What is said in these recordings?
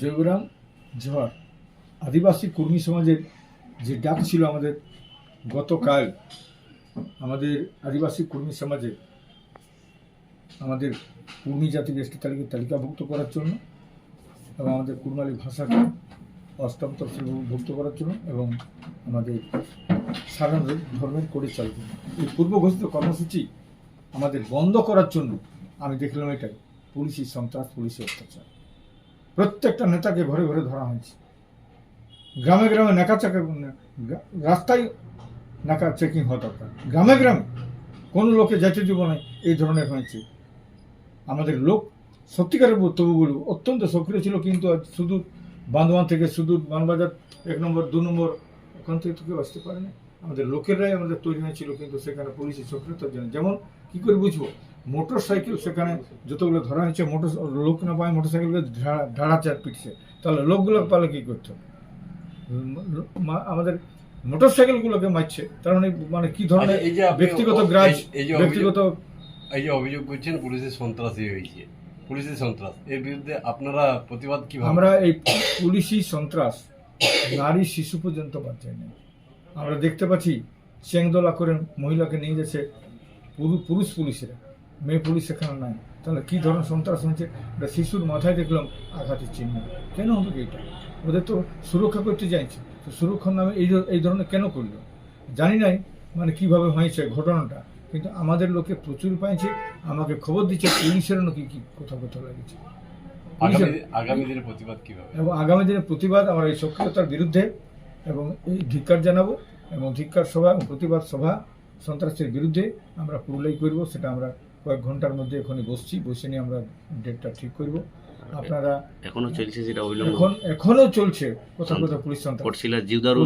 জয়গ্রাম জোয়ার আদিবাসী কর্মী সমাজের যে ডাক ছিল আমাদের গতকাল, আমাদের আদিবাসী কর্মী সমাজে আমাদের কুর্মী জাতি গোষ্ঠী তালিকা তালিকাভুক্ত করার জন্য এবং আমাদের কুর্মালী ভাষাকে অষ্টম তফসিলভুক্ত করার জন্য এবং আমাদের সাধারণ ধর্মের করে চালু এই পূর্ব ঘোষিত কর্মসূচি আমাদের বন্ধ করার জন্য আমি দেখলাম এটাই। পুলিশি সন্ত্রাস, পুলিশি অত্যাচার। প্রত্যেকটা নেতাকে ঘরে ঘরে ধরা হয়েছে। গ্রামে গ্রামে নাকা চাকা রাস্তায় নাকা চেকিং হওয়া দরকার। গ্রামে গ্রামে কোনো লোকে যেতে দিব না, এই ধরনের হয়েছে। আমাদের লোক সত্যিকারের তবুগুলো অত্যন্ত সক্রিয় ছিল, কিন্তু আজ শুধু বান্ধবান থেকে শুধু বানবাজার এক নম্বর, দু নম্বর ওখান থেকে তো কেউ আসতে পারে না। আমাদের লোকেরাই আমাদের তৈরি হয়েছিল, কিন্তু সেখানে পুলিশের সক্রিয়তার জন্য যেমন কী করে বুঝব? মোটর সাইকেল সেখানে যতগুলো ধরা হয়েছে মোটর লোক না পায় মোটর সাইকেলকে ঢাড়া চার পিটছে। তাহলে লোকগুলো পালে কি করতে? আমাদের মোটর সাইকেলগুলোকে মারছে। তার মানে মানে কি ধরনের আচ্ছা, ব্যক্তিগত গ্রাজ যে ব্যক্তিগত এই যে অভিযোগ করছেন পুলিশের সন্ত্রাসী হয়েছে। পুলিশের সন্ত্রাস। এর বিরুদ্ধে আপনারা প্রতিবাদ কীভাবে আমরা এই পুলিশি সন্ত্রাস নারী শিশু পর্যন্ত বাচ্চাই নেই। আমরা দেখতে পাচ্ছি চেংদোলা করে মহিলাকে নিয়ে যাচ্ছে পুরু- পুরুষ পুলিশেরা। মেয়ে পুলিশ এখানে নাই। তাহলে কি ধরনের সন্ত্রাস হয়েছে? একটা শিশুর মাথায় দেখলাম আঘাতের চিহ্ন। কেন হবে এটা? ওদের তো সুরক্ষা করতে চাইছে। তো সুরক্ষার নামে এই এই ধরনের কেন করল? জানি নাই মানে কীভাবে হয়েছে ঘটনাটা। কিন্তু আমাদের লোকে প্রচুর পাইছে আমাকে খবর দিচ্ছে পুলিশেরও নাকি কি কোথাও কোথাও লাগেছে আগামী আগামী দিনে প্রতিবাদ কীভাবে? এবং আগামী দিনে প্রতিবাদ আমরা এই সক্রিয়তার বিরুদ্ধে এবং এই ধিক্কার জানাব এবং ধিক্কার সভা এবং প্রতিবাদ সভা সন্ত্রাসের বিরুদ্ধে আমরা পুরুলাই করব সেটা আমরা কয়েক ঘণ্টার মধ্যে এখানে বসছি বসে নিয়ে আমরা ডেটটা ঠিক করব। আপনারা এখনও চলছে যেটা অবিলম্বে এখন এখনও চলছে কথা কথা পুলিশ সন্ত্রাস। পড়ছিলা জিউদার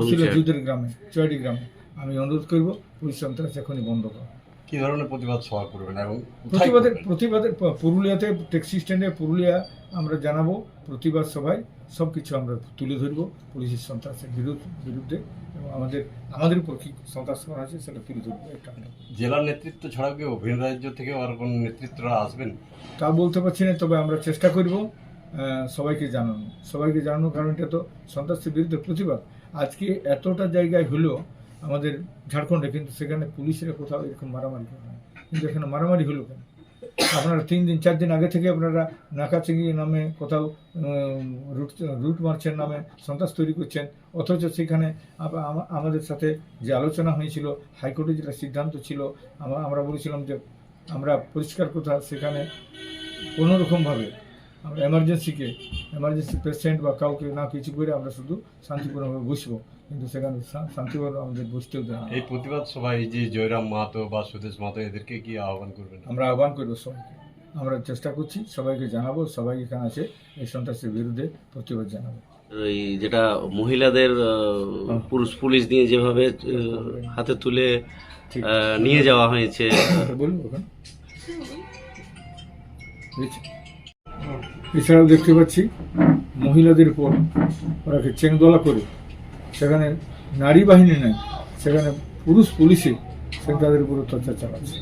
গ্রামে চয়ডি গ্রামে। আমি অনুরোধ করব পুলিশ সন্ত্রাস এখনই বন্ধ করো। কি ধরনের প্রতিবাদ সভা করবেন এবং প্রতিবাদের প্রতিবাদের পুরুলিয়াতে ট্যাক্সি স্ট্যান্ডে পুরুলিয়া আমরা জানাব প্রতিবাদ সভায় সব কিছু আমরা তুলে ধরবো পুলিশের সন্ত্রাসের বিরুদ্ধে বিরুদ্ধে এবং আমাদের আমাদের উপর কি সন্ত্রাস করা আছে সেটা তুলে ধরবো জেলার নেতৃত্ব ছাড়াও কি ভিন রাজ্য থেকেও আর কোন নেতৃত্বরা আসবেন? তা বলতে পারছি না তবে আমরা চেষ্টা করব সবাইকে জানানো সবাইকে জানানো কারণ এটা তো সন্ত্রাসের বিরুদ্ধে প্রতিবাদ। আজকে এতটা জায়গায় হলো আমাদের ঝাড়খণ্ডে, কিন্তু সেখানে পুলিশেরা কোথাও এরকম মারামারি করে না। কিন্তু এখানে মারামারি হলো কেন? আপনারা তিন দিন, চার দিন আগে থেকে আপনারা নাকাচিঙ্গি নামে কোথাও রুট রুট মার্চের নামে সন্ত্রাস তৈরি করছেন। অথচ সেখানে আমাদের সাথে যে আলোচনা হয়েছিল, হাইকোর্টে যেটা সিদ্ধান্ত ছিল আমরা বলেছিলাম যে আমরা পরিষ্কার কথা, সেখানে কোনো রকমভাবে আমরা এমার্জেন্সিকে এমার্জেন্সি পেশেন্ট বা কাউকে না কিছু করে আমরা শুধু শান্তিপূর্ণভাবে বসবো। কিন্তু সেখানে শান্তিপূর্ণ আমাদের বসতেও দেয় না। এই প্রতিবাদ সভায় এই যে জয়রাম মাহাতো বা সুদেশ মাহাতো এদেরকে কি আহ্বান করবেন? আমরা আহ্বান করব সবাইকে। আমরা চেষ্টা করছি সবাইকে জানাব সবাই এখানে আছে এই সন্ত্রাসের বিরুদ্ধে প্রতিবাদ জানাব। এই যেটা মহিলাদের পুরুষ পুলিশ দিয়ে যেভাবে হাতে তুলে নিয়ে যাওয়া হয়েছে। বলুন ওখানে। বুঝছি। এছাড়াও দেখতে পাচ্ছি মহিলাদের উপর ওরাকে চেংদোলা করে। সেখানে নারী বাহিনী নেয়, সেখানে পুরুষ পুলিশে সে তাদের উপর অত্যাচার চালাচ্ছে।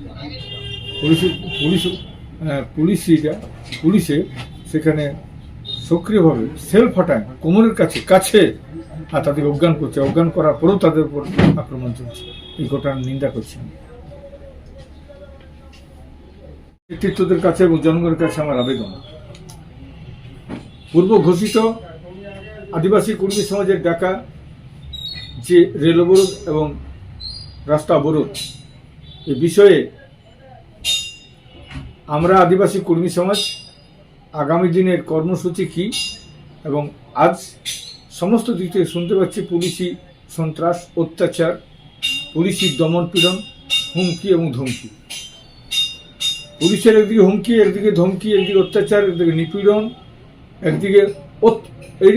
পুলিশ পুলিশ পুলিশিরা, পুলিশে সেখানে সক্রিয়ভাবে সেলফ হাঁটায়, কোমরের কাছে কাছে, আর তাদের অজ্ঞান করছে। অজ্ঞান করার পরেও তাদের উপর আক্রমণ চলছে। এই ঘটনার নিন্দা করছি আমি। নেতৃত্বদের কাছে এবং জনগণের কাছে আমার আবেদন। পূর্ব ঘোষিত আদিবাসী কর্মী সমাজের ডাকা যে রেল অবরোধ এবং রাস্তা অবরোধ, এ বিষয়ে আমরা আদিবাসী কর্মী সমাজ আগামী দিনের কর্মসূচি কি এবং আজ সমস্ত দিক থেকে শুনতে পাচ্ছি পুলিশি সন্ত্রাস, অত্যাচার, পুলিশি দমন পীড়ন, হুমকি এবং ধমকি। পুলিশের একদিকে হুমকি একদিকে ধমকি একদিকে অত্যাচার একদিকে নিপীড়ন একদিকে এই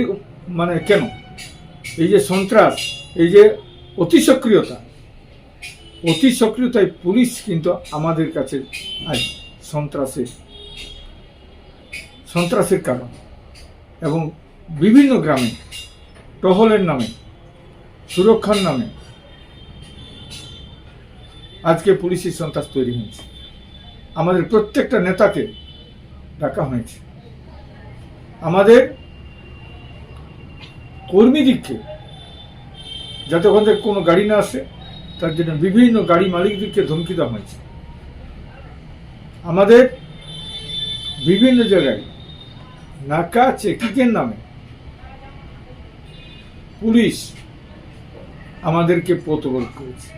মানে কেন? এই যে সন্ত্রাস, এই যে অতি সক্রিয়তা, অতি সক্রিয়তায় পুলিশ কিন্তু আমাদের কাছে আজ সন্ত্রাসের। সন্ত্রাসের কারণ। এবং বিভিন্ন গ্রামে, টহলের নামে, সুরক্ষার নামে আজকে পুলিশের সন্ত্রাস তৈরি হয়েছে। আমাদের প্রত্যেকটা নেতাকে ডাকা হয়েছে। আমাদের কর্মীদিককে যাতে ওখান থেকে কোনো গাড়ি না আসে, তার জন্য বিভিন্ন গাড়ি মালিকদেরকে ধমকি দেওয়া হয়েছে। আমাদের বিভিন্ন জায়গায় নাকা চেকিংয়ের নামে পুলিশ আমাদেরকে প্রতবল করেছে,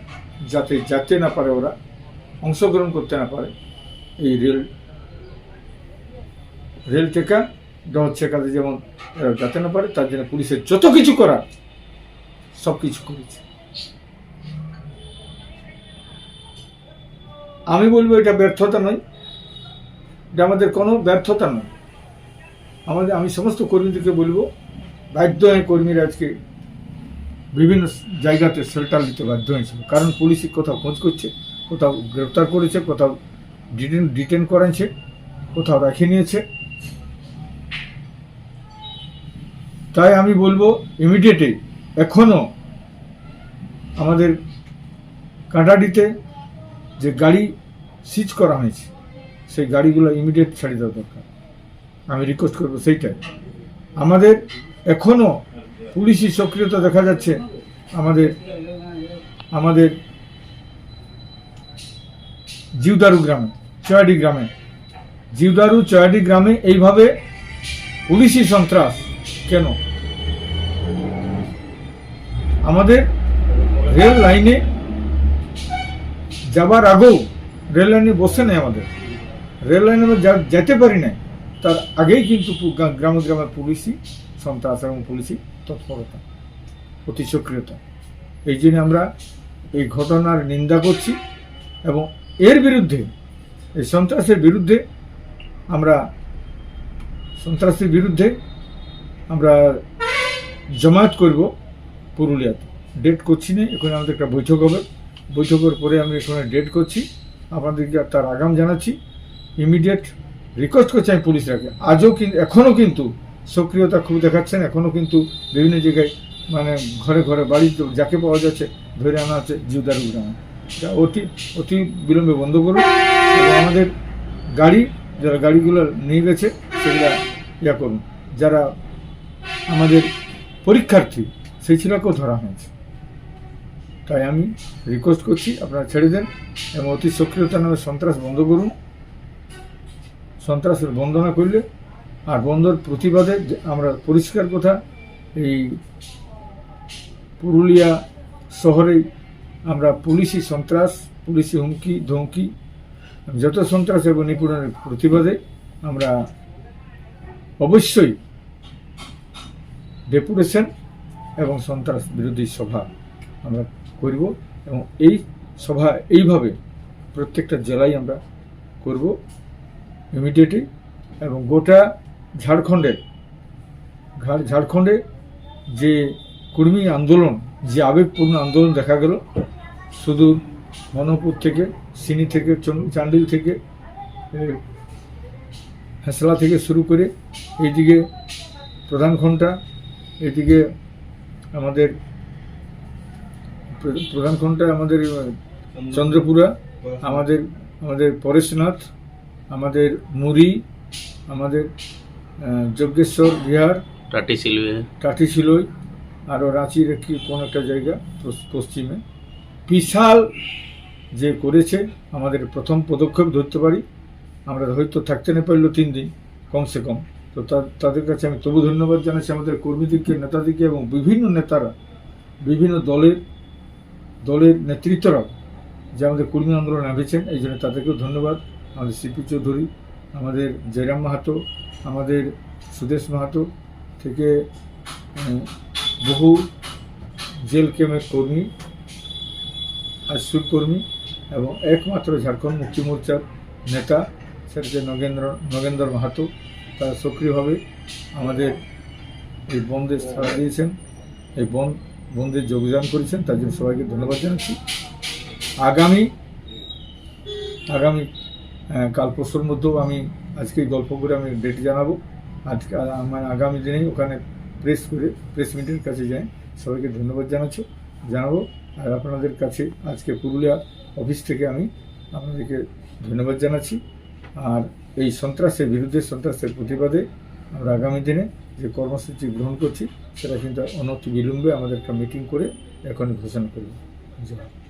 যাতে যেতে না পারে ওরা, অংশগ্রহণ করতে না পারে এই রেল রেল টেকা ডজ কাজে যেমন যাতে না পারে, তার জন্য পুলিশের যত কিছু করার, সব কিছু করেছে। আমি বলব এটা ব্যর্থতা নয়। এটা আমাদের কোনো ব্যর্থতা নয়। আমাদের, আমি সমস্ত কর্মীদেরকে বলব, বাধ্য হয়ে কর্মীরা আজকে বিভিন্ন জায়গাতে শেল্টার দিতে বাধ্য হয়েছিল। কারণ পুলিশই কোথাও খোঁজ করছে, কোথাও গ্রেপ্তার করেছে, কোথাও ডিটেন ডিটেন করেছে, কোথাও রেখে নিয়েছে। তাই আমি বলব ইমিডিয়েটলি এখনও আমাদের কাঁটাডিতে যে গাড়ি সিজ করা হয়েছে, সেই গাড়িগুলো ইমিডিয়েট ছেড়ে দেওয়া দরকার। আমি রিকোয়েস্ট করব সেইটাই। আমাদের এখনও পুলিশি সক্রিয়তা দেখা যাচ্ছে, আমাদের আমাদের জিউদারু গ্রামে, চয়াডি গ্রামে। জিউদারু, চয়াডি গ্রামে এইভাবে পুলিশি সন্ত্রাস কেন? আমাদের রেল লাইনে যাবার আগেও রেল লাইনে বসে নেই আমাদের। রেল লাইনে আমরা যেতে পারি না তার আগেই কিন্তু গ্রামে গ্রামে পুলিশি, সন্ত্রাস এবং পুলিশি তৎপরতা, অতি সক্রিয়তা। এই জন্য আমরা এই ঘটনার নিন্দা করছি এবং এর বিরুদ্ধে, এই সন্ত্রাসের বিরুদ্ধে আমরা সন্ত্রাসের বিরুদ্ধে আমরা জমায়েত করব পুরুলিয়াতে। ডেট করছি না, এখন আমাদের একটা বৈঠক হবে। বৈঠকের পরে আমি এখানে ডেট করছি। আপনাদেরকে তার আগাম জানাচ্ছি। ইমিডিয়েট রিকোয়েস্ট করছি আমি পুলিশরাকে। আজও কিন্তু এখনও কিন্তু সক্রিয়তা খুব দেখাচ্ছেন। এখনও কিন্তু বিভিন্ন জায়গায় মানে ঘরে ঘরে বাড়ি যাকে পাওয়া যাচ্ছে ধরে আনা হচ্ছে জিউদার গ্রামে এটা অতি অতি বিলম্বে বন্ধ করুন। আমাদের গাড়ি, যারা গাড়িগুলো নিয়ে গেছে, সেগুলা ইয়া করুন। যারা আমাদের পরীক্ষার্থী সেই ছেলেকেও ধরা হয়েছে। তাই আমি রিকোয়েস্ট করছি, আপনারা ছেড়ে দেন এবং অতি সক্রিয়তা নামে সন্ত্রাস বন্ধ করুন। সন্ত্রাসের বন্ধ না করলে আর বন্ধর প্রতিবাদে আমরা পরিষ্কার কথা, এই পুরুলিয়া শহরে আমরা পুলিশি সন্ত্রাস, পুলিশি হুমকি, ধমকি যত সন্ত্রাস এবং নিপুণের প্রতিবাদে আমরা অবশ্যই ডেপুটেশন এবং সন্ত্রাস বিরোধী সভা আমরা করব এবং এই সভা এইভাবে প্রত্যেকটা জেলায় আমরা করব ইমিডিয়েটলি এবং গোটা ঝাড়খণ্ডের ঘা- ঝাড়খণ্ডে যে কর্মী আন্দোলন, যে আবেগপূর্ণ আন্দোলন দেখা গেল, শুধু মনোপুর থেকে, সিনি থেকে চন- চান্ডিল থেকে হেসলা থেকে শুরু করে এইদিকে প্রধান ঘণ্টা এদিকে আমাদের প্র- প্রধান ঘণ্টা আমাদের চন্দ্রপুরা আমাদের আমাদের পরেশনাথ আমাদের মুড়ি আমাদের যজ্ঞেশ্বর বিহার টাটি শিলই আরও রাঁচির একটি কোন একটা জায়গা পশ্চিমে। বিশাল যে করেছে আমাদের প্রথম পদক্ষেপ ধরতে পারি আমরা হয়তো থাকতে না পারলেও তিন দিন কমসে কম। তো তাদের কাছে আমি তবু ধন্যবাদ জানাচ্ছি। আমাদের কর্মীদেরকে নেতাদেরকে এবং বিভিন্ন নেতারা, বিভিন্ন দলের দলের নেতৃত্বরা যে আমাদের কর্মী আন্দোলন নামেছেন এই জন্য তাদেরকেও ধন্যবাদ। আমাদের সিপি চৌধুরী, আমাদের জয়রাম মাহাতো, আমাদের সুদেশ মাহাতো থেকে বহু জেল ক্যাম্পের কর্মী আশ্রুর কর্মী এবং একমাত্র ঝাড়খণ্ড মুক্তি মোর্চার নেতা সেটা নগেন্দ্র নগেন্দ্র মাহাতো। তারা সক্রিয়ভাবে আমাদের এই বন্ধে সাড়া দিয়েছেন, এই বন বন্ধে যোগদান করেছেন, তার জন্য সবাইকে ধন্যবাদ জানাচ্ছি। আগামী আগামী কাল পরশুর মধ্যেও আমি আজকে গল্প করে আমি ডেট জানাব। আজকে আমার আগামী দিনেই ওখানে প্রেস করে, প্রেস মিটের কাছে যাই, সবাইকে ধন্যবাদ জানাচ্ছি, জানাব। আর আপনাদের কাছে আজকে পুরুলিয়া অফিস থেকে আমি আপনাদেরকে ধন্যবাদ জানাচ্ছি। আর এই সন্ত্রাসের বিরুদ্ধে সন্ত্রাসের প্রতিবাদে আমরা আগামী দিনে যে কর্মসূচি গ্রহণ করছি, সেটা কিন্তু অনতি বিলম্বে আমাদের একটা মিটিং করে এখনই ঘোষণা করব। জয়